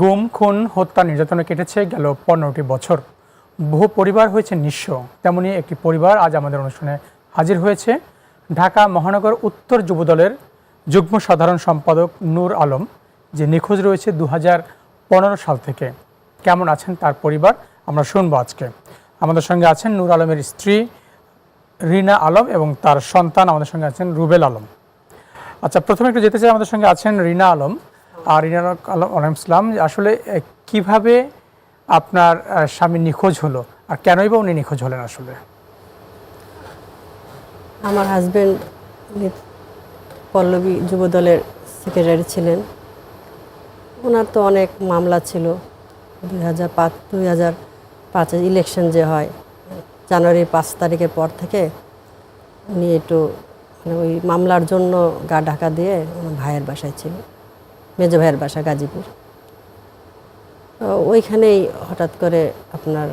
গুম, খুন, হত্যা, নির্যাতনে কেটেছে গেল পনেরোটি বছর। বহু পরিবার হয়েছে নিঃস্ব। তেমনি একটি পরিবার আজ আমাদের অনুষ্ঠানে হাজির হয়েছে। ঢাকা মহানগর উত্তর যুবদলের যুগ্ম সাধারণ সম্পাদক নূর আলম, যে নিখোঁজ রয়েছে দু সাল থেকে। কেমন আছেন তার পরিবার? আমরা শুনব আজকে। আমাদের সঙ্গে আছেন নূর আলমের স্ত্রী রিনা আলম এবং তার সন্তান আমাদের সঙ্গে আছেন রুবেল আলম। আচ্ছা প্রথমে একটু যেতে চাই, আমাদের সঙ্গে আছেন রিনা আলম। আর রিনা আলম ইসলাম, আসলে কীভাবে আপনার স্বামী নিখোঁজ হলো? আর কেনই বা উনি নিখোঁজ হলেন আসলে? আমার হাজবেন্ড পল্লবী যুবদলের সেক্রেটারি ছিলেন। ওনার তো অনেক মামলা ছিল। দুই হাজার পাঁচ, দুই হাজার পাঁচে ইলেকশন যে হয়, জানুয়ারির পাঁচ তারিখের পর থেকে উনি একটু মানে ওই মামলার জন্য গা ঢাকা দিয়ে ওনার ভাইয়ের বাসায় ছিল মেজো ভাইয়ের বাসা গাজীপুর। ওইখানেই হঠাৎ করে আপনার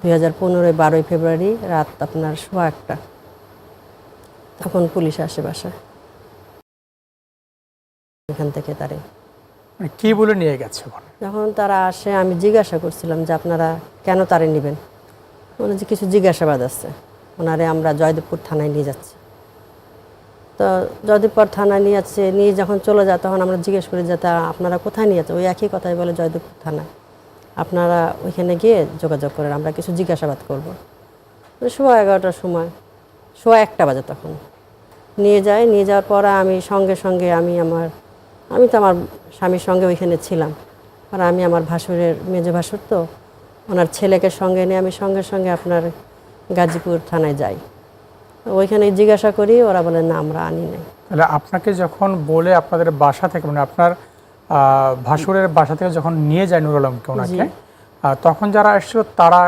দুই হাজার পনেরোই বারোই ফেব্রুয়ারি রাত আপনার সোয়া একটা তখন পুলিশ আসে বাসায়। এখান থেকে তারে। মানে কি বলে নিয়ে গেছে যখন তারা আসে আমি জিজ্ঞাসা করছিলাম যে আপনারা কেন তারে নেবেন? বলে যে কিছু জিজ্ঞাসাবাদ আছে। ওনারে আমরা জয়দেবপুর থানায় নিয়ে যাচ্ছি। তো জয়দেবপুর থানায় নিয়ে যাচ্ছে, নিয়ে যখন চলে যায় তখন আমরা জিজ্ঞেস করি যে তা আপনারা কোথায় নিয়ে যাচ্ছে ওই একই কথাই বলে জয়দেবপুর থানায় আপনারা ওইখানে গিয়ে যোগাযোগ করেন, আমরা কিছু জিজ্ঞাসাবাদ করব। সোয়া এগারোটার সময়, সোয়া একটা বাজে তখন। নিয়ে যায়, নিয়ে যাওয়ার পর আমি সঙ্গে সঙ্গে আমি আমার, আমি তো আমার স্বামীর সঙ্গে ওইখানে ছিলাম। আর আমি আমার ভাসুরের মেজো ভাসুর তো, ওনার ছেলেকে সঙ্গে নিয়ে আমি সঙ্গে সঙ্গে আপনার গাজীপুর থানায় যাই। ওইখানে জিজ্ঞাসা করি ওরা বলে না আমরা আনি নাই। তাহলে আপনাকে যখন বলে আপনাদের বাসা থেকে মানে আপনার ভাসুরের বাসা থেকে যখন নিয়ে যায় নুর আলমকে ওনাকে তখন যারা এসেছিল তারা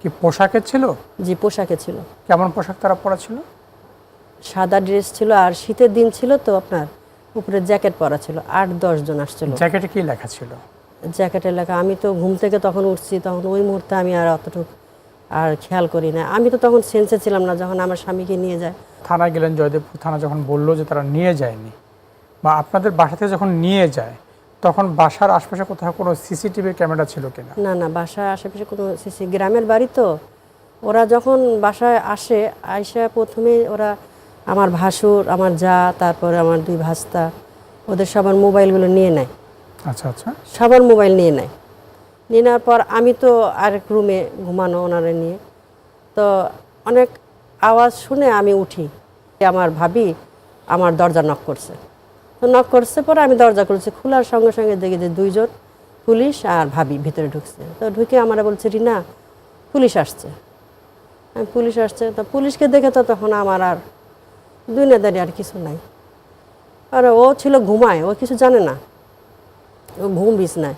কি পোশাকে ছিল? জি পোশাকে ছিল। কেমন পোশাক তারা পরা ছিল সাদা ড্রেস ছিল আর শীতের দিন ছিল তো আপনার উপরে জ্যাকেট পরা ছিল। আট দশ জন আসছিল। জ্যাকেটে কি লেখা ছিল? জ্যাকেটে লেখা আমি তো ঘুম থেকে তখন উঠছি তখন ওই মুহূর্তে আমি আর অতটুকু আর খেয়াল করি না। আমি তো তখন সেন্সে ছিলাম না যখন আমার স্বামীকে নিয়ে যায়। থানায় গেলেন জয়দেবপুর থানা যখন বলল যে তারা নিয়ে যায়নি বা আপনাদের বাসা থেকে যখন নিয়ে যায় তখন বাসার আশপাশে কোথাও কোনো সিসিটিভি ক্যামেরা ছিল কিনা? না না বাসায় আশেপাশে কোনো সিসি গ্রামের বাড়ি তো। ওরা যখন বাসায় আসে আইসা প্রথমে ওরা আমার ভাসুর আমার যা তারপরে আমার দুই ভাস্তা ওদের সবার মোবাইলগুলো নিয়ে নেয়। আচ্ছা আচ্ছা। সবার মোবাইল নেয় নিয়ে। নেওয়ার পর আমি তো আরেক রুমে ঘুমানো ওনারা নিয়ে। তো অনেক আওয়াজ শুনে আমি উঠি আমার ভাবি আমার দরজা নক করছে। তো নক করছে পরে আমি দরজা খুলছি, খোলার সঙ্গে সঙ্গে দেখি যে দুইজন পুলিশ আর ভাবি ভিতরে ঢুকছে। তো ঢুকে আমরা বলছে, রিনা, পুলিশ আসছে। আমি, পুলিশ আসছে? তো পুলিশকে দেখে তো তখন আমার আর দুই নেদারি আর কিছু নাই। আর ও ছিল ঘুমায়, ও কিছু জানে না। ও ঘুম বিছনায়।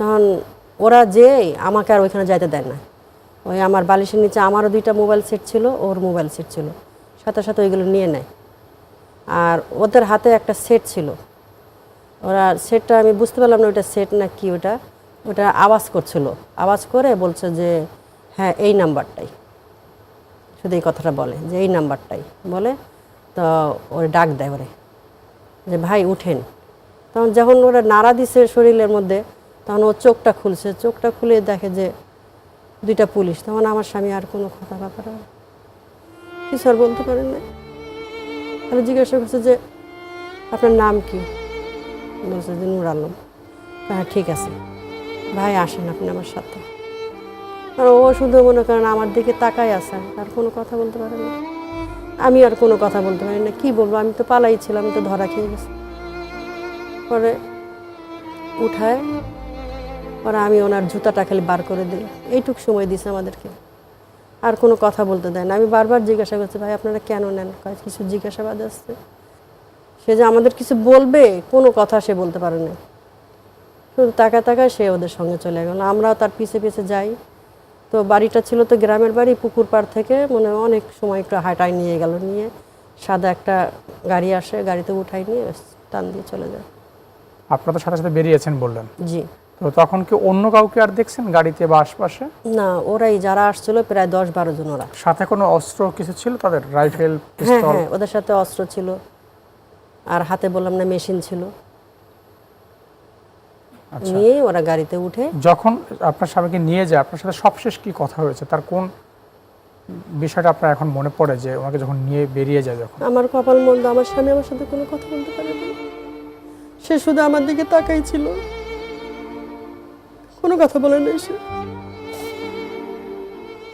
তখন ওরা যেই আমাকে আর ওইখানে যাইতে দেয় না। ওই আমার বালিশের নিচে আমারও দুইটা মোবাইল সেট ছিল, ওর মোবাইল সেট ছিল। সাথে সাথে ওইগুলো নিয়ে নেয়। আর ওদের হাতে একটা সেট ছিল। ওরা সেটটা আমি বুঝতে পারলাম না ওইটা সেট না কি ওটা। ওটা আওয়াজ করছিল। আওয়াজ করে বলছে যে হ্যাঁ এই নাম্বারটাই। শুধু এই কথাটা বলে যে, এই নাম্বারটাই। বলে তো ওর ডাক দেয় ওরে। যে, ভাই, উঠেন। তখন যখন ওরা নাড়া দিছে শরীরের মধ্যে তখন ও চোখটা খুলছে। চোখটা খুলে দেখে যে দুইটা পুলিশ। তখন আমার স্বামী আর কোনো কথা ব্যাপার কিছু আর বলতে পারেন না তাহলে জিজ্ঞাসা করছে যে, আপনার নাম কি? বলছে যে, নুর আলম। হ্যাঁ ঠিক আছে। ভাই, আসেন আপনি আমার সাথে। আর ও শুধু মনে করেন আমার দিকে তাকাই আছে। আর কোনো কথা বলতে পারে না। আমি আর কোনো কথা বলতে পারি না। কি বলব? আমি তো পালাই ছিলাম তো ধরা খেয়ে গেছি। পরে উঠায় পরে আমি ওনার জুতাটা খালি বার করে দিই। এইটুক সময় দিছে আমাদেরকে। আর কোনো কথা বলতে দেয় না। আমি বারবার জিজ্ঞাসা করছি ভাই আপনারা কেন নেন? কিছু জিজ্ঞাসাবাদ আসছে সে যে আমাদের কিছু বলবে কোনো কথা সে বলতে পারে না। শুধু তাকা তাকায় সে ওদের সঙ্গে চলে গেল। আমরাও তার পিছে পিছে যাই। তো বাড়িটা ছিল তো গ্রামের বাড়ি পুকুর পাড় থেকে। মানে অনেক সময় একটু হাঁটাই নিয়ে গেল নিয়ে সাদা একটা গাড়ি আসে গাড়িতে উঠাই নিয়ে টান দিয়ে চলে যায়। আপনাদের সাথে সাথে বেরিয়েছেন বললেন। জি। তো তখন কি অন্য কাউকে আর দেখছেন গাড়িতে বা আশপাশে? না ওরাই যারা আসছিল প্রায় দশ বারো জন ওরা। সাথে কোনো অস্ত্র কিছু ছিল তাদের? রাইফেল হ্যাঁ পিস্তল? হ্যাঁ ওদের সাথে অস্ত্র ছিল। আর হাতে বললাম না মেশিন ছিল। আচ্ছা। নিয়েই ওরা গাড়িতে উঠে যখন আপনার স্বামীকে নিয়ে যায় আপনার সাথে সবশেষ কি কথা হয়েছে? তার কোন বিষয়টা আপনার এখন মনে পড়ে যে ওনাকে যখন নিয়ে বেরিয়ে যায় যখন? আমার কপাল মন্দ আমার স্বামী আমার সাথে কোনো কথা বলতে পারেনি সে শুধু আমার দিকে তাকাই ছিল কোনো কথা বলে নাই সে।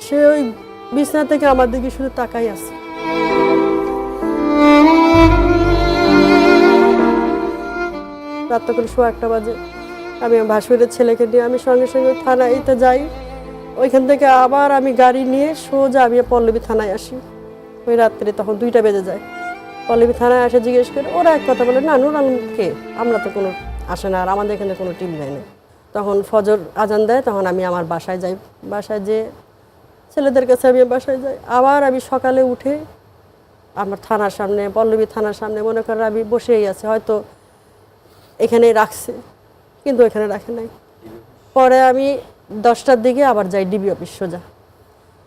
সে ওই বিছনা থেকে আমার দিকে শুধু তাকাই আছে। রাত তখন শোয়া একটা বাজে। আমি আমার ভাসুরের ছেলেকে নিয়ে আমি সঙ্গে সঙ্গে থানায় যাই। ওইখান থেকে আবার আমি গাড়ি নিয়ে সোজা আমি পল্লবী থানায় আসি। ওই রাত্রে তখন দুইটা বেজে যায়। পল্লবী থানায় আসে জিজ্ঞেস করে, ওরা এক কথা বলে, না নুর আলম আমরা তো কোনো, আসে না, আর আমাদের এখানে কোনো টিম দেয় না তখন ফজর আজান দেয়, তখন আমি আমার বাসায় যাই। বাসায় যে ছেলেদের কাছে আমি বাসায় যাই। আবার আমি সকালে উঠে আমার থানার সামনে, পল্লবী থানার সামনে মনে করেন আমি বসেই আছে, হয়তো এখানেই রাখছে, কিন্তু এখানে রাখে নাই। পরে আমি দশটার দিকে আবার যাই ডিবি অফিস সোজা।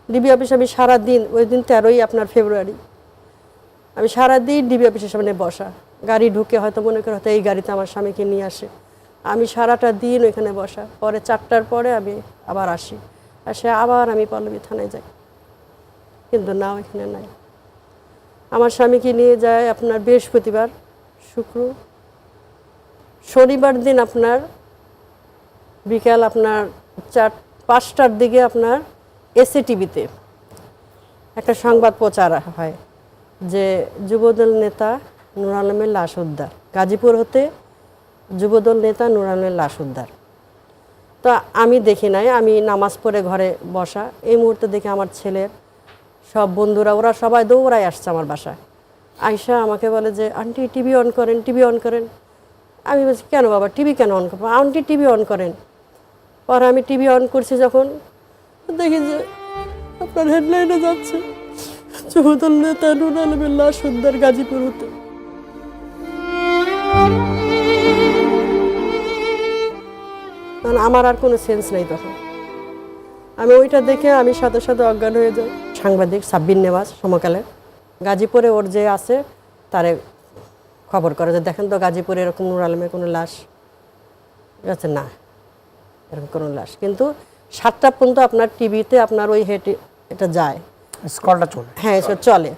ডিবি অফিস আমি সারা দিন ওই দিন তেরোই আপনার ফেব্রুয়ারি। আমি সারা দিন ডিবি অফিসের সামনে বসা। গাড়ি ঢুকে হয়তো মনে করে হয়তো এই গাড়িতে আমার স্বামীকে নিয়ে আসে। আমি সারাটা দিন ওইখানে বসা। পরে চারটার পরে আমি আবার আসি। আসে আবার আমি পল্লবী থানায় যাই। কিন্তু না ওইখানে নাই। আমার স্বামীকে নিয়ে যায় আপনার বৃহস্পতিবার, শুক্র। শনিবার দিন আপনার বিকাল আপনার চার, পাঁচটার দিকে আপনার এসএ টিভিতে একটা সংবাদ প্রচার হয় যে যুবদল নেতা নুর আলমের লাশ উদ্ধার। গাজীপুর হতে যুবদল নেতা নুর আলমের লাশ উদ্ধার তো আমি দেখি নাই, আমি নামাজ পড়ে ঘরে বসা, এই মুহূর্তে দেখে আমার ছেলের সব বন্ধুরা, ওরা সবাই দৌড়ায় আসছে আমার বাসায়। আয়সা আমাকে বলে যে, আন্টি টিভি অন করেন টিভি অন করেন। আমি বলছি, কেন বাবা টিভি কেন অন করব? আন্টি টিভি অন করেন। পরে আমি টিভি অন করছি যখন, দেখি যে, আপনার হেডলাইনে যাচ্ছে, যুবদল নেতা নুর আলমের লাশ উদ্ধার গাজীপুর হতে কারণ আমার আর কোনো সেন্স নেই তখন। আমি ওইটা দেখে আমি সাথে সাথে অজ্ঞান হয়ে যাই। সাংবাদিক সাব্বির নেওয়াজ সমকালের। গাজীপুরে ওর যে আছে তারে খবর করে যে দেখেন তো গাজীপুরে এরকম নুর আলমের কোনো লাশ? আছে না এরকম কোনো লাশ। কিন্তু সাতটা পর্যন্ত আপনার টিভিতে আপনার ওই হেঁটে এটা যায়। স্কলটা চলে। হ্যাঁ চলে।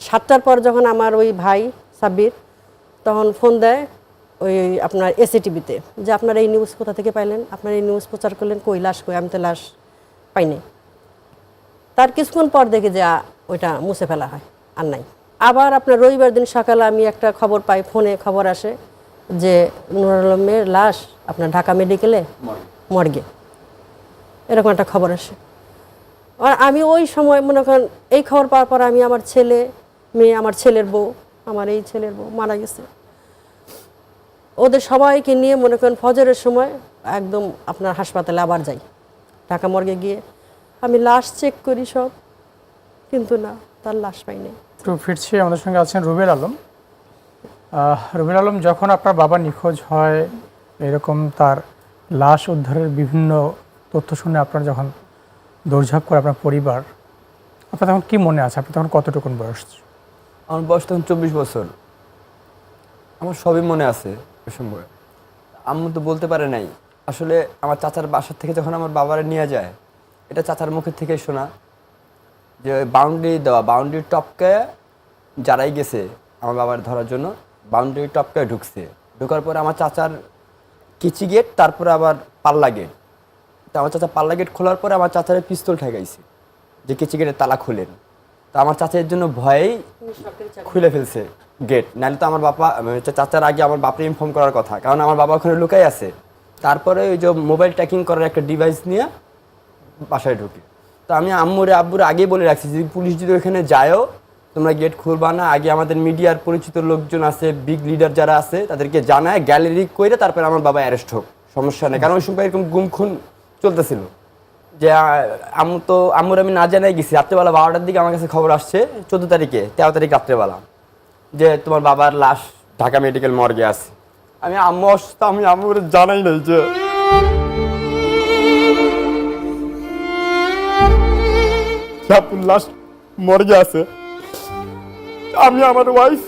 সাতটার পর যখন আমার ওই ভাই সাব্বির তখন ফোন দেয় ওই আপনার এসি টিভিতে যে আপনার এই নিউজ কোথা থেকে পাইলেন? আপনার এই নিউজ প্রচার করলেন কই, লাশ কই? আমি তো লাশ পাইনি। তার কিছুক্ষণ পর দেখি যে ওইটা মুছে ফেলা হয়, আর নাই। আবার আপনার রবিবার দিন সকালে আমি একটা খবর পাই, ফোনে খবর আসে যে নুর আলমের লাশ আপনার ঢাকা মেডিকেলে মর্গে। এরকম একটা খবর আসে। আর আমি ওই সময় মনে করেন, এই খবর পাওয়ার পর আমি আমার ছেলে, মেয়ে, আমার ছেলের বউ, আমার এই ছেলের বউ মারা গেছে। ওদের সবাইকে নিয়ে মনে করেন ফজরের সময় একদম আপনার হাসপাতালে আবার যাই। ঢাকা মর্গে গিয়ে। আমি লাশ চেক করি সব কিন্তু না তার লাশ পাইনি। একটু ফিরছি আমাদের সঙ্গে আছেন রুবেল আলম। রুবেল আলম যখন আপনার বাবা নিখোঁজ হয় এরকম তার লাশ উদ্ধারের বিভিন্ন তথ্য শুনে আপনার যখন দৌড়ঝাঁপ করে আপনার পরিবার আপনার তখন কী মনে আছে? আপনি তখন কতটুকুন বয়স? আমার বয়স তখন চব্বিশ বছর। আমার সবই মনে আছে। আম্মু তো বলতে পারে নাই। আসলে আমার চাচার বাসার থেকে যখন আমার বাবারা নিয়ে যায় এটা চাচার মুখের থেকে শোনা। যে বাউন্ডারি দেওয়া বাউন্ডারি টপকে যারাই গেছে আমার বাবার ধরার জন্য বাউন্ডারি টপকে ঢুকছে। ঢোকার পরে আমার চাচার কিচি গেট তারপরে আবার পাল্লা গেট। তো আমার চাচা পাল্লা গেট খোলার পরে আমার চাচারে পিস্তল ঠেকাইছে যে কিচি গেটের তালা খুলেন। তো আমার চাচার জন্য ভয়েই খুলে ফেলছে। গেট, নাহলে তো আমার বাবা চাচার আগে আমার বাপরে ইনফর্ম করার কথা, কারণ আমার বাবা ওখানে লুকাই আছে। তারপরে ওই যে মোবাইল ট্র্যাকিং করার একটা ডিভাইস নিয়ে বাসায় ঢুকে। তো আমি আম্মুরে, আব্বুরে আগেই বলে রাখছি, যদি পুলিশ যদি ওখানে যায়ও, তোমরা গেট খুলবা না। আগে আমাদের মিডিয়ার পরিচিত লোকজন আছে বিগ লিডার যারা আছে, তাদেরকে জানায় গ্যালারি করে তারপরে আমার বাবা অ্যারেস্ট হোক, সমস্যা নেই। কারণ ওই সময় এরকম গুম খুন চলতেছিল। যে আম্মু তো, আম্মুর আমি না জানাই গেছি। রাত্রেবেলা বারোটার দিকে আমার কাছে খবর আসছে, চোদ্দ তারিখে, তেরো তারিখ রাত্রেবেলা। যে তোমার বাবার লাশ। ঢাকা মেডিকেল মর্গে আছে। আমি আম্মু অসুস্থ আমি আম্মুর জানাই নাই যে। আপুর লাশ মর্গে আছে। আমি আমার ওয়াইফ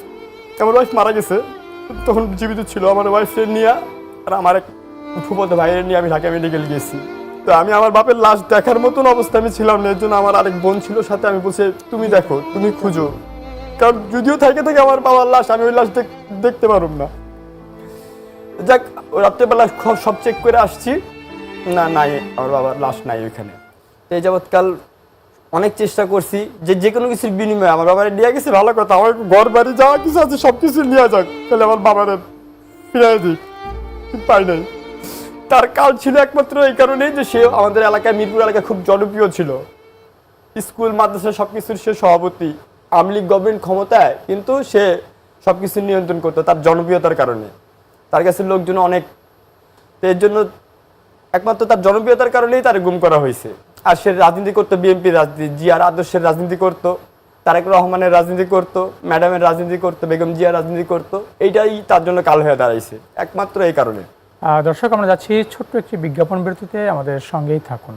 আমার ওয়াইফ মারা গেছে। তখন জীবিত ছিল আমার ওয়াইফকে নিয়ে আর আমার এক ফুফতো ভাইয়ের নিয়ে আমি ঢাকা মেডিকেল গেছি। তো আমি আমার বাপের লাশ দেখার মতন অবস্থা আমি ছিলাম না এর জন্য আমার আরেক বোন ছিল সাথে। আমি বলছি তুমি দেখো তুমি খুঁজো। কারণ যদিও থাকে থাকে আমার বাবার লাশ, আমি ওই লাশ দেখ- দেখতে পারব না। যাক, রাত্রেবেলা সব- চেক করে আসছি। না, নাই, আমার বাবার লাশ নাই ওইখানে। এই যাবৎকাল অনেক চেষ্টা করছি, যে যে কোনো কিছুর বিনিময়ে। আমার বাবার নিয়ে গেছে, ভালো কথা। আমার ঘর, বাড়ি যাওয়া কিছু আছে, সব কিছু নিয়ে যাক। তাহলে আমার বাবার দিক। কিন্তু পাই নাই। তার কাল ছিল একমাত্র এই কারণেই যে সে আমাদের এলাকায়, মিরপুর এলাকায় খুব জনপ্রিয় ছিল। স্কুল, মাদ্রাসা সব কিছুর সে সভাপতি। আওয়ামী লীগ গভর্নমেন্ট ক্ষমতায়, কিন্তু সে সব কিছু নিয়ন্ত্রণ করতো তার জনপ্রিয়তার কারণে। তার কাছে লোকজন অনেক। এর জন্য একমাত্র তার জনপ্রিয়তার কারণেই তার গুম করা হয়েছে। আর সে রাজনীতি করতো, বিএনপির রাজনীতি, জিয়ার আদর্শের রাজনীতি করতো, তারেক রহমানের রাজনীতি করতো, ম্যাডামের রাজনীতি করতো, বেগম জিয়া রাজনীতি করতো। এইটাই তার জন্য কাল হয়ে দাঁড়াইছে, একমাত্র এই কারণে। দর্শক, আমরা যাচ্ছি ছোট্ট একটি বিজ্ঞাপন বিরতিতে। আমাদের সঙ্গেই থাকুন।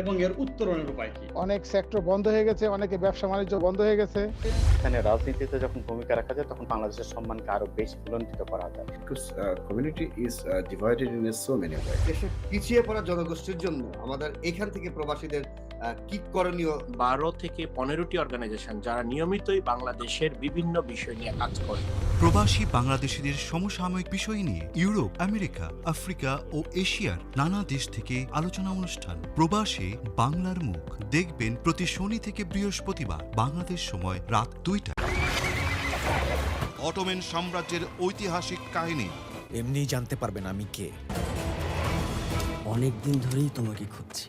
এবং এর উত্তরণের উপায় কি? অনেক সেক্টর বন্ধ হয়ে গেছে অনেকে ব্যবসা বাণিজ্য বন্ধ হয়ে গেছে। এখানে রাজনীতিতে যখন ভূমিকা রাখা যায় তখন বাংলাদেশের সম্মানকে আরও বেশি বুলন্দিত করা যায়। Community is divided in so many way দেশের পিছিয়ে পড়া জনগোষ্ঠীর জন্য আমাদের এখান থেকে প্রবাসীদের কি করণীয় বারো থেকে পনেরোটি অর্গানাইজেশন যারা নিয়মিতই বাংলাদেশের বিভিন্ন বিষয় নিয়ে কাজ করে। প্রবাসী বাংলাদেশিদের সমসাময়িক বিষয় নিয়ে ইউরোপ আমেরিকা আফ্রিকা ও এশিয়ার নানা দেশ থেকে আলোচনা অনুষ্ঠান। প্রবাসে বাংলার মুখ। দেখবেন প্রতি শনি থেকে বৃহস্পতিবার বাংলাদেশ সময় রাত দুইটা। অটোমেন সাম্রাজ্যের ঐতিহাসিক কাহিনী। এমনি জানতে পারবেন আমি কে। অনেক দিন ধরেই তোমাকে খুঁজছি।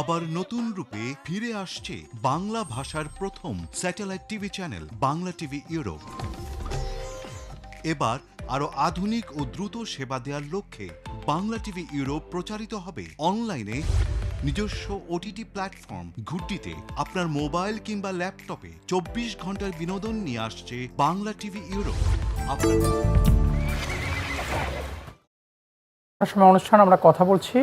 আবার নতুন রূপে ফিরে আসছে বাংলা ভাষার প্রথম satellite TV channel, Bangla TV Europe. এবার আরও আধুনিক ও দ্রুত সেবা দেওয়ার লক্ষ্যে বাংলা টিভি ইউরোপ প্রচারিত হবে অনলাইনে নিজস্ব ওটিটি প্ল্যাটফর্ম। ঘুটটিতে আপনার মোবাইল কিংবা ল্যাপটপে চব্বিশ ঘণ্টার বিনোদন নিয়ে আসছে বাংলা টিভি ইউরোপ। আপনার অনুষ্ঠান আমরা কথা বলছি।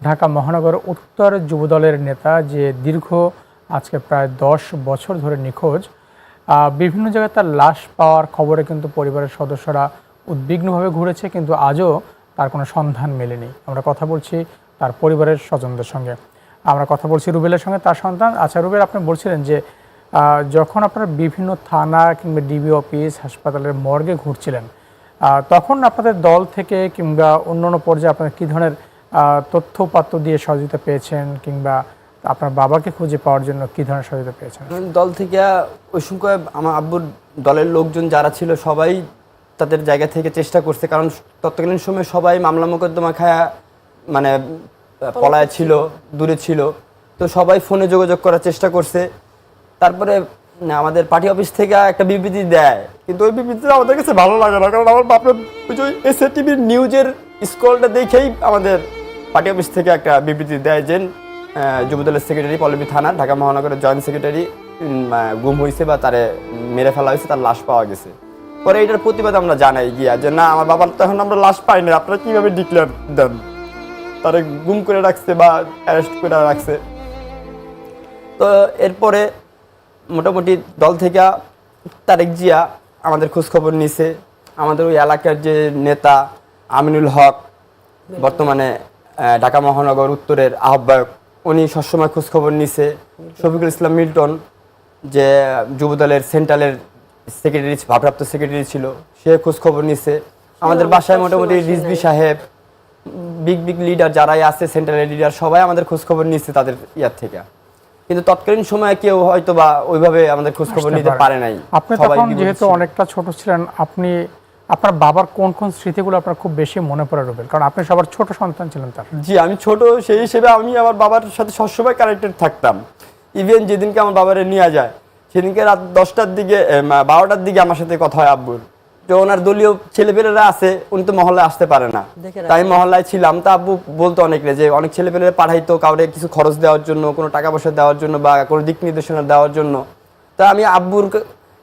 ঢাকা মহানগর উত্তর যুবদলের নেতা যে দীর্ঘ, আজকে প্রায় দশ বছর ধরে নিখোঁজ বিভিন্ন জায়গায় তার লাশ পাওয়ার খবরে কিন্তু পরিবারের সদস্যরা উদ্বিগ্নভাবে ঘুরেছে, কিন্তু আজও তার কোনো সন্ধান মেলেনি। আমরা কথা বলছি তার পরিবারের স্বজনদের সঙ্গে। আমরা কথা বলছি রুবেলের সঙ্গে, তার সন্তান। আচ্ছা রুবেল, আপনি বলছিলেন যে যখন আপনারা বিভিন্ন থানা কিংবা ডিবি অফিস, হাসপাতালের মর্গে ঘুরছিলেন তখন আপনাদের দল থেকে কিংবা অন্য অন্য পর্যায়ে আপনারা কী ধরনের তথ্যপাত্র দিয়ে সহযোগিতা পেয়েছেন কিংবা আপনার বাবাকে খুঁজে পাওয়ার জন্য কী ধরনের সহযোগিতা পেয়েছেন? দল থেকে ওই সময় আমার আব্বুর দলের লোকজন যারা ছিল সবাই তাদের জায়গা থেকে চেষ্টা করছে। কারণ তৎকালীন সময় সবাই মামলা মোকদ্দমা খায়া মানে পলায় ছিল দূরে ছিল। তো সবাই ফোনে যোগাযোগ করার চেষ্টা করছে। তারপরে আমাদের পার্টি অফিস থেকে একটা বিবৃতি দেয়। কিন্তু ওই বিবৃতিটা আমাদের কাছে ভালো লাগে না। কারণ আমার বাপের ওই যে এসএ টিভির নিউজের স্কলটা দেখেই আমাদের পার্টি অফিস থেকে একটা বিবৃতি দেয় যে যুবদলের সেক্রেটারি পল্লবী থানা, ঢাকা মহানগরের জয়েন্ট সেক্রেটারি গুম হয়েছে বা তারে মেরে ফেলা হয়েছে তার লাশ পাওয়া গেছে। পরে এটার প্রতিবাদ আমরা জানাই গিয়া যে, না, আমার বাবার তো এখন আমরা লাশ পাইনি, আপনারা কীভাবে ডিক্লেয়ার দেন? তারে গুম করে রাখছে বা অ্যারেস্ট করে রাখছে। তো এরপরে মোটামুটি দল থেকে তারেক জিয়া আমাদের খোঁজখবর নিছে। আমাদের ওই এলাকার যে নেতা আমিনুল হক বর্তমানে ঢাকা মহানগর উত্তরের আহ্বায়ক। উনি সবসময় খোঁজ খবর নিছে শফিকুল ইসলাম মিল্টন যে যুবদলের সেন্ট্রালের সেক্রেটারি ভারপ্রাপ্ত সেক্রেটারি ছিল। সে খোঁজ খবর নিছে। আমাদের বাসায় মোটামুটি রিজবি সাহেব বিগ বিগ লিডার যারাই আছে সেন্ট্রালের লিডার সবাই আমাদের খোঁজখবর নিচ্ছে তাদের ইয়ার থেকে। কিন্তু তৎকালীন সময়ে কেউ হয়তো বা ওইভাবে আমাদের খোঁজখবর নিতে পারে নাই। আপনি তখন যেহেতু অনেকটা ছোট ছিলেন আপনি আপনার বাবার কোন কোন স্মৃতিগুলো আপনার খুব বেশি মনে পড়ে রুবেল? কারণ আপনি সবার ছোট সন্তান ছিলেন তার। জি আমি ছোট সেই হিসেবে আমি আমার বাবার সাথে সবসময় কানেক্টেড থাকতাম। ইভেন যেদিনকে আমার বাবারে নিয়ে যায় সেদিনকে রাত দশটার দিকে বারোটার দিকে আমার সাথে কথা হয় আব্বুর। যে ওনার দলীয় ছেলেপেলেরা আছে উনি তো মহল্লায় আসতে পারে না। তাই মহল্লায় ছিলাম। তা আব্বু বলতো অনেকে যে অনেক ছেলেপেলে পাঠাইতো কাউরে কিছু খরচ দেওয়ার জন্য কোনো টাকা পয়সা দেওয়ার জন্য বা কোনো দিক নির্দেশনা দেওয়ার জন্য। তা আমি আব্বুর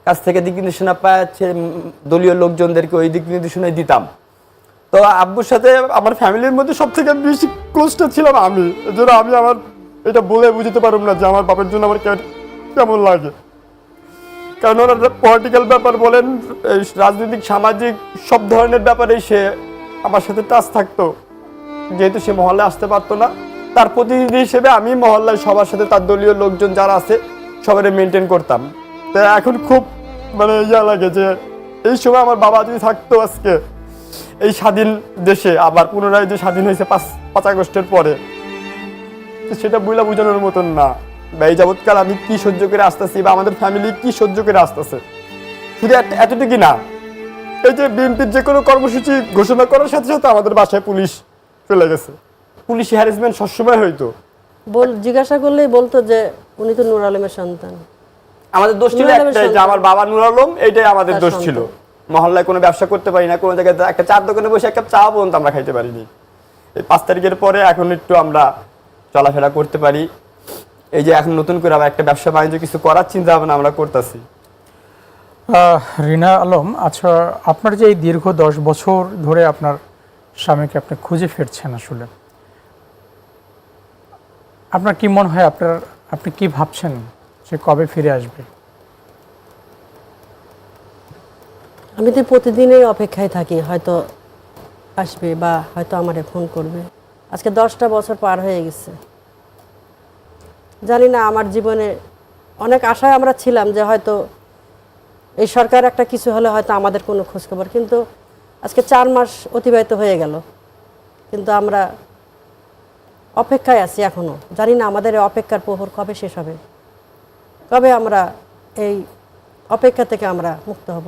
কাছ থেকে দিক নির্দেশনা পায় দলীয় লোকজনদেরকে ওই দিক নির্দেশনায় দিতাম। তো আব্বুর সাথে আমার ফ্যামিলির মধ্যে সব থেকে বেশি ক্লোজটা ছিলাম আমি। এজন্য আমি আমার এটা বলে বুঝতে পারব না যে আমার বাপের জন্য আমার কেমন লাগে। কারণ ওনার পলিটিক্যাল ব্যাপার বলেন রাজনৈতিক, সামাজিক সব ধরনের ব্যাপারেই সে আমার সাথে টাচ থাকতো। যেহেতু সে মহল্লায় আসতে পারতো না, তার প্রতিনিধি হিসেবে আমি মহল্লায় সবার সাথে তার দলীয় লোকজন যারা আছে সবাই মেনটেন করতাম। এখন খুব মানে ইয়া লাগে যে এই সময় আমার বাবা যদি থাকতো আজকে, এই স্বাধীন দেশে, আবার পুনরায় যে স্বাধীন হয়েছে পাঁচ পাঁচ আগস্টের পরে সেটা বুঝলা বোঝানোর মতন না। বা এই যাবৎকাল আমি কি সহ্য করে আসতেছি বা আমাদের ফ্যামিলি কি সহ্য করে আসতেছে? শুধু এত- এতটুকুই না। এই যে বিএনপির যে কোনো কর্মসূচি ঘোষণা করার সাথে সাথে আমাদের বাসায় পুলিশ চলে গেছে। পুলিশ হ্যারাসমেন্ট সবসময় হইতো। বল, জিজ্ঞাসা করলেই বলতো যে উনি তো নূর আলমের সন্তান। আমাদের দোষ ছিল একটাই যে আমার বাবা নুর আলম এইটাই আমাদের দোষ ছিল। মহল্লায় কোনো ব্যবসা করতে পারি না কোনো জায়গায় একটা চার দোকানে বসে একটা চা পর্যন্ত আমরা খাইতে পারিনি। এই পাঁচ তারিখের পরে এখন একটু আমরা চলাফেরা করতে পারি। এই যে এখন নতুন করে আবার একটা ব্যবসা বাণিজ্য কিছু করার চিন্তা ভাবনা আমরা করতেছি। রিনা আলম আচ্ছা আপনার যে এই দীর্ঘ দশ বছর ধরে আপনার স্বামীকে আপনি খুঁজে ফিরছেন আসলে আপনার কি মনে হয় আপনার আপনি কি ভাবছেন? সে কবে ফিরে আসবে? আমি তো প্রতিদিনই অপেক্ষায় থাকি, হয়তো আসবে বা হয়তো আমারে ফোন করবে। আজকে দশটা বছর পার হয়ে গেছে। জানি না, আমার জীবনে অনেক আশায় আমরা ছিলাম যে হয়তো এই সরকার একটা কিছু হলে হয়তো আমাদের কোনো খোঁজখবর, কিন্তু আজকে চার মাস অতিবাহিত হয়ে গেল। কিন্তু আমরা অপেক্ষায় আছি এখনও জানি না আমাদের অপেক্ষার প্রহর কবে শেষ হবে। কবে আমরা এই অপেক্ষা থেকে আমরা মুক্ত হব।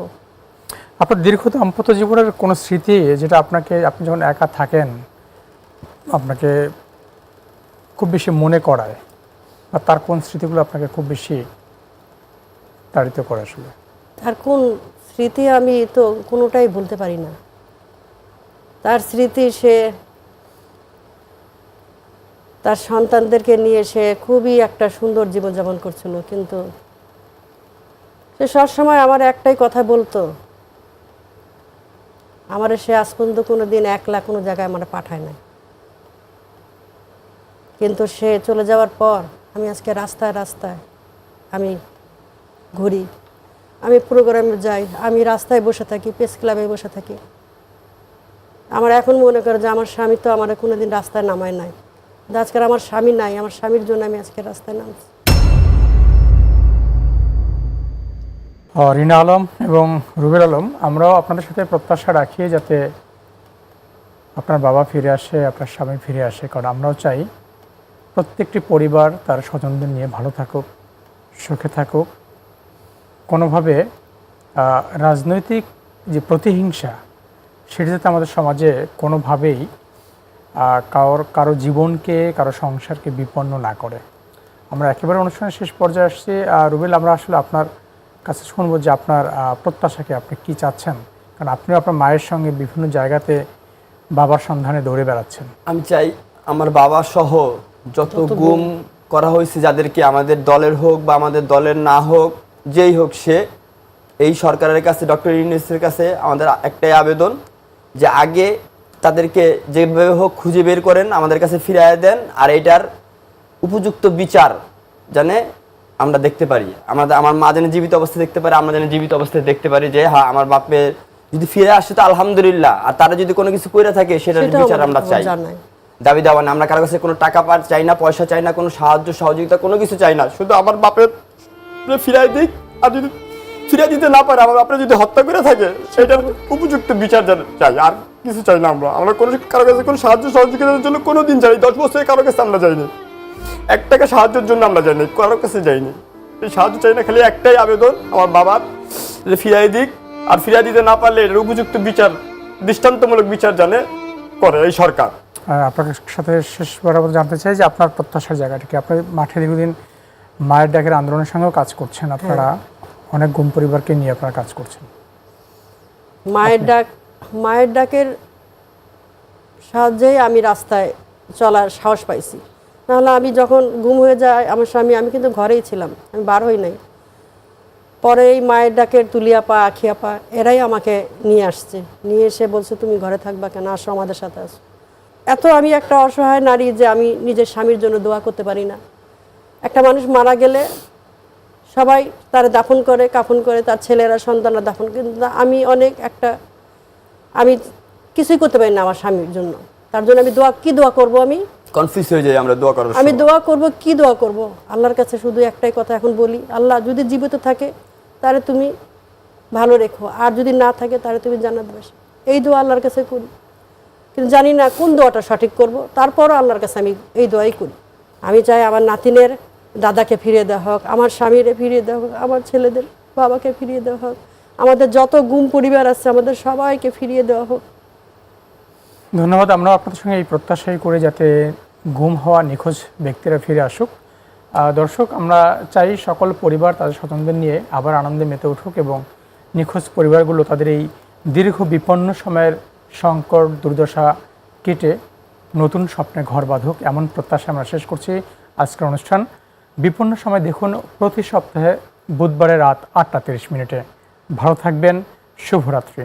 আপনার দীর্ঘ দাম্পত্য জীবনের কোনো স্মৃতি যেটা আপনাকে আপনি যখন একা থাকেন আপনাকে খুব বেশি মনে করায় বা তার কোন স্মৃতিগুলো আপনাকে খুব বেশি তাড়িত করে আসলে? তার কোন স্মৃতি আমি তো কোনোটাই বলতে পারি না। তার স্মৃতি সে তার সন্তানদেরকে নিয়ে সে খুবই একটা সুন্দর জীবনযাপন করছিল, কিন্তু সে সবসময় আমার একটাই কথা বলতো, আমার সে আজ পর্যন্ত কোনো দিন একলা কোনো জায়গায় আমার পাঠায় নাই। কিন্তু সে চলে যাওয়ার পর আমি আজকে রাস্তায় রাস্তায় আমি ঘুরি, আমি প্রোগ্রামে যাই, আমি রাস্তায় বসে থাকি প্রেস ক্লাবে বসে থাকি। আমার এখন মনে করে যে আমার স্বামী তো আমার কোনো দিন রাস্তায় নামায় নাই। আজকের আমার স্বামী নাই, আমার স্বামীর জন্য আমি আজকে রাস্তায় নামছি। রিনা আলম এবং রুবেল আলম, আমরাও আপনাদের সাথে প্রত্যাশা রাখি যাতে আপনার বাবা ফিরে আসে, আপনার স্বামী ফিরে আসে, কারণ আমরাও চাই প্রত্যেকটি পরিবার তার স্বজনদের নিয়ে ভালো থাকুক, সুখে থাকুক। কোনোভাবে রাজনৈতিক যে প্রতিহিংসা, সেটি যাতে আমাদের সমাজে কোনোভাবেই কারোর কারও জীবনকে কারও সংসারকে বিপন্ন না করে। আমরা একেবারে অনুষ্ঠানের শেষ পর্যায়ে আসছি। রুবেল আমরা আসলে আপনার কাছে শুনব যে আপনার প্রত্যাশাকে আপনি কি চাচ্ছেন? কারণ আপনিও আপনার মায়ের সঙ্গে বিভিন্ন জায়গাতে বাবার সন্ধানে দৌড়ে বেড়াচ্ছেন। আমি চাই আমার বাবা সহ যত গুম করা হয়েছে যাদেরকে আমাদের দলের হোক বা আমাদের দলের না হোক যেই হোক সে এই সরকারের কাছে ডক্টর ইউনিসের কাছে আমাদের একটাই আবেদন যে আগে তাদেরকে যেভাবে হোক খুঁজে বের করেন আমাদের কাছে ফিরিয়ে দেন আর এটার উপযুক্ত বিচার জানে আমরা দেখতে পারি। আমাদের আমার মা যেন জীবিত অবস্থায় দেখতে পারে আমরা যেন জীবিত অবস্থায় দেখতে পারি যে হ্যাঁ আমার বাপের যদি ফিরে আসে তো আলহামদুলিল্লাহ আর তারা যদি কোনো কিছু করে থাকে সেটার বিচার আমরা চাই। দাবি দাওয়া না আমরা কারও কাছে কোনো টাকা পার চাই না পয়সা চাই না কোনো সাহায্য সহযোগিতা কোনো কিছু চাই না শুধু আমার বাপের ফিরাই দিক আর যদি ফিরাই দিতে না পারে আমার বাপরে যদি হত্যা করে থাকে সেটার উপযুক্ত বিচার চাই আর কিছু চাই না আমরা। আমরা কোনো কারও কাছে কোনো সাহায্য সহযোগিতার জন্য কোনো দিন যাই দশ বছরে কারও কাছে আমরা যাইনি। এক টাকা সাহায্যের জন্য আমরা যাইনি কারও কাছে যাইনি। এই সাহায্য চাই না খালি একটাই আবেদন আমার বাবার যে ফিরাই দিক আর ফিরাই দিতে না পারলে এর উপযুক্ত বিচার দৃষ্টান্তমূলক বিচার জানে করে এই সরকার। আপনার সাথে শেষ বরাবর জানতে চাই যে আপনার প্রত্যাশার জায়গাটা কি? আপনি মাঠে দীর্ঘদিন মায়ের ডাকের আন্দোলনের সঙ্গেও কাজ করছেন আপনারা। অনেক গুম পরিবারকে নিয়ে আপনারা কাজ করছেন। মায়ের ডাক মায়ের ডাকের সাহায্যেই আমি রাস্তায় চলার সাহস পাইছি। নাহলে আমি যখন গুম হয়ে যায় আমার স্বামী আমি কিন্তু ঘরেই ছিলাম আমি বার হই নাই। পরে এই মায়ের ডাকের তুলিয়াপা আখিয়াপা এরাই আমাকে নিয়ে আসছে। নিয়ে এসে বলছে তুমি ঘরে থাকবা কেন? আসো আমাদের সাথে আসো। এত আমি একটা অসহায় নারী যে আমি নিজের স্বামীর জন্য দোয়া করতে পারি না। একটা মানুষ মারা গেলে সবাই তার দাফন করে কাফন করে তার ছেলেরা সন্তানরা দাফন কিন্তু আমি অনেক একটা আমি কিছুই করতে পারি না আমার স্বামীর জন্য। তার জন্য আমি দোয়া কি দোয়া করব আমি? কনফিউজ হয়ে যাই আমরা দোয়া করার আমি দোয়া করব কি দোয়া করব? আল্লাহর কাছে শুধু একটাই কথা এখন বলি আল্লাহ যদি জীবিত থাকে তাহলে তুমি ভালো রেখো। আর যদি না থাকে তাহলে তুমি জান্নাত বাসি। এই দোয়া আল্লাহর কাছে করি। কিন্তু জানি না কোন দোয়াটা সঠিক করব তারপরও আল্লাহর কাছে আমি এই দোয়াই করি। আমি চাই আমার নাতিনের দাদাকে ফিরিয়ে দেওয়া হোক, আমার স্বামীরে ফিরিয়ে দেওয়া হোক, আমার ছেলেদের বাবাকে ফিরিয়ে দেওয়া হোক, আমাদের যত গুম পরিবার আছে, আমাদের সবাইকে ফিরিয়ে দেওয়া হোক। ধন্যবাদ আমরা আপনাদের সঙ্গে এই প্রত্যাশাই করে যাতে গুম হওয়া নিখোঁজ ব্যক্তিরা ফিরে আসুক। দর্শক, আমরা চাই সকল পরিবার, তাদের স্বজনদের নিয়ে আবার আনন্দে মেতে উঠুক এবং নিখোঁজ পরিবারগুলো তাদের এই দীর্ঘ বিপন্ন সময়ের সংকট, দুর্দশা কেটে নতুন স্বপ্নে ঘর বাঁধুক, এমন প্রত্যাশা আমরা শেষ করছি আজকের অনুষ্ঠান। বিপন্ন সময় দেখুন প্রতি সপ্তাহে বুধবারে রাত আটটা তিরিশ মিনিটে। ভালো থাকবেন শুভরাত্রি।